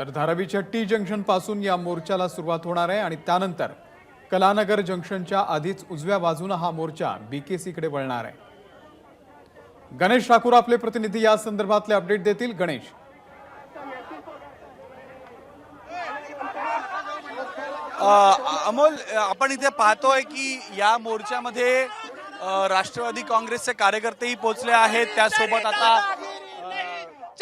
तर धारावीच्या टी जंक्शनपासून या मोर्चाला सुरुवात होणार आहे आणि त्यानंतर कलानगर जंक्शनच्या आधीच उजव्या बाजूनं हा मोर्चा बीकेसीकडे वळणार आहे. गणेश ठाकूर आपले प्रतिनिधी या संदर्भातले अपडेट देतील. गणेश. अमोल आपण इथे पाहतोय की या मोर्चामध्ये राष्ट्रवादी काँग्रेसचे कार्यकर्तेही पोहोचले आहेत. त्यासोबत आता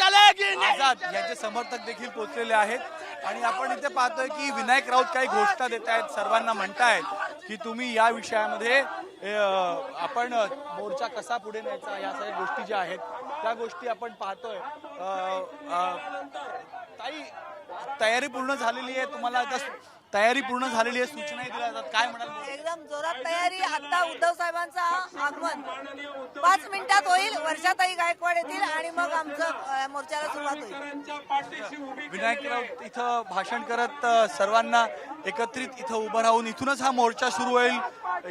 आझाद यांचे समर्थक देखील पोहोचलेले आहेत. आणि आपण इथे पाहतोय की विनायक राऊत काही घोषणा देत आहेत सर्वांना म्हणतायत की तुम्ही या विषयामध्ये आपण मोर्चा कसा पुढे न्यायचा या सगळ्या गोष्टी ज्या आहेत त्या गोष्टी आपण पाहतोय. ताई तयारी पूर्ण झालेली आहे. तुम्हाला आता तयारी पूर्ण झालेली आहे सूचनाही दिल्या जातात. काय म्हणाल एकदम जोरात तयारी. आता उद्धव साहेबांचा आगमन. पाच मिनिटात होईल. वर्षाताई गायकवाड येतील आणि मग आमचं मोर्चाला सुरुवात होईल. विनायक राऊत इथं भाषण करत सर्वांना एकत्रित इथं उभं राहून इथूनच हा मोर्चा सुरू होईल.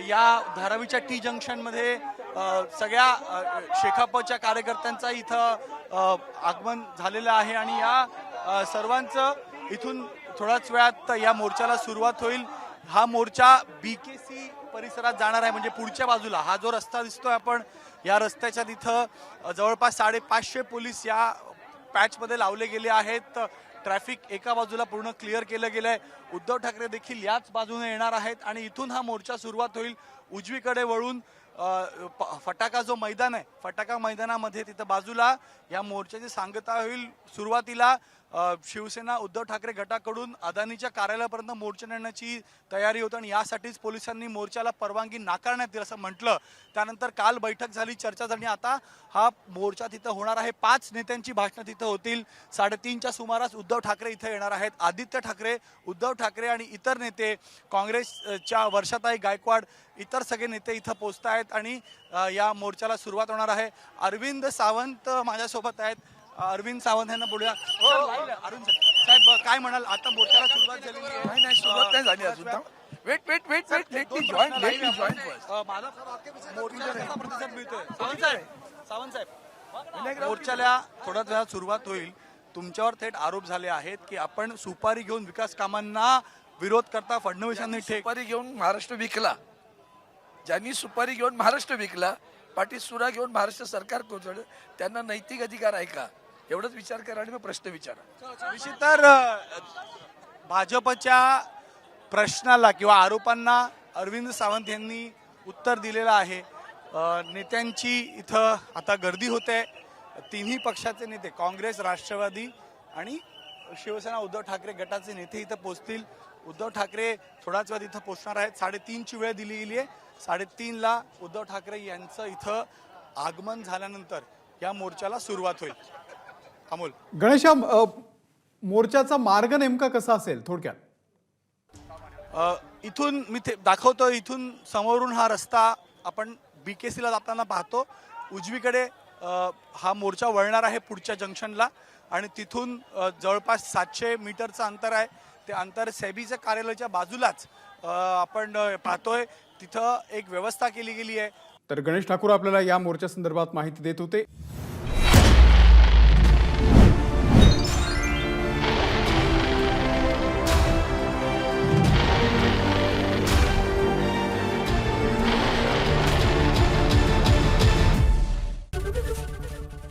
या धारावीच्या टी जंक्शनमध्ये अ, सगळ्या अ, शेकापच्या कार्यकर्त्यांचा इथं आगमन झालेलं आहे. आणि या सर्वांचं इथून थोड्याच वेळात या मोर्चाला सुरुवात होईल. हा मोर्चा बी के सी परिसरात जाणार आहे म्हणजे पुढच्या बाजूला. हा जो रस्ता दिसतोय आपण या रस्त्याच्या तिथं जवळपास साडेपाचशे पोलीस या पॅचमध्ये लावले गेले आहेत. ट्रॅफिक एका बाजूला पूर्ण क्लिअर केलं गेलं आहे उद्धव ठाकरे देखील याच बाजूने येणार आहेत आणि इथून हा मोर्चा सुरुवात होईल उजवीकडे वळून. प- फटाका जो मैदान आहे फटाका मैदानामध्ये तिथं बाजूला या मोर्चाची सांगता होईल सुरुवातीला. शिवसेना उद्धव ठाकरे गटाकडून अदानीच्या कार्यालयापर्यंत मोर्चा नेण्याची तयारी होती आणि यासाठीच पोलिसांनी मोर्चाला परवानगी नाकारण्यात येईल असं म्हटलं. त्यानंतर काल बैठक झाली चर्चा झाली. आता हा मोर्चा तिथं होणार आहे. पाच नेत्यांची भाषणं तिथं होतील. साडेतीनच्या सुमारास उद्धव ठाकरे इथं येणार आहेत. आदित्य ठाकरे उद्धव ठाकरे आणि इतर नेते काँग्रेसच्या वर्षाताई गायकवाड इतर सगळे नेते इथं पोचत आहेत आणि या मोर्चाला सुरुवात होणार आहे. अरविंद सावंत माझ्यासोबत आहेत. अरविंद सावंत यांना बोलूया. अरुण साहेब काय म्हणाल? आता मोर्चाला सुरुवात आहे. नाही नाही सुरुवात नाही झाली अजून wait wait wait wait let me join let me join मला मोर्चाला प्रतिसाद मिळतोय? सावंत साहेब. सावंत साहेब. मोर्चाला थोड्याच वेळात सुरुवात होईल. तुमच्यावर थेट आरोप झाले आहेत की आपण सुपारी घेऊन विकास कामांना विरोध करता फडणवीसांनी सुपारी घेऊन महाराष्ट्र विकला ज्यांनी सुपारी घेऊन महाराष्ट्र विकला पाठी सुरा घेऊन महाराष्ट्र सरकार कोसळलं त्यांना नैतिक अधिकार आहे का? एवढंच विचार करा आणि मग प्रश्न विचारा. तर भाजपच्या प्रश्नाला किंवा आरोपांना अरविंद सावंत यांनी उत्तर दिलेलं आहे. नेत्यांची इथं आता गर्दी होते. तिन्ही पक्षाचे नेते काँग्रेस राष्ट्रवादी आणि शिवसेना उद्धव ठाकरे गटाचे नेते इथं पोचतील. उद्धव ठाकरे थोडाच वेळ इथं पोचणार आहेत. साडेतीनची वेळ दिली गेली आहे. साडेतीनला उद्धव ठाकरे यांचं इथं आगमन झाल्यानंतर या मोर्चाला सुरुवात होईल. अमोल. गणेश मोर्चाचा मार्ग नेमका कसा असेल थोडक्यात? इथून मी ते दाखवतो इथून समोरून हा रस्ता आपण बीकेसीला जाताना पाहतो. उजवीकडे हा मोर्चा वळणार आहे पुढच्या जंक्शनला आणि तिथून जवळपास सातशे मीटरचं अंतर आहे. ते अंतर सेबीच्या कार्यालयाच्या बाजूलाच आपण पाहतोय. तिथं एक व्यवस्था केली गेली आहे. तर गणेश ठाकूर आपल्याला या मोर्चा संदर्भात माहिती देत होते.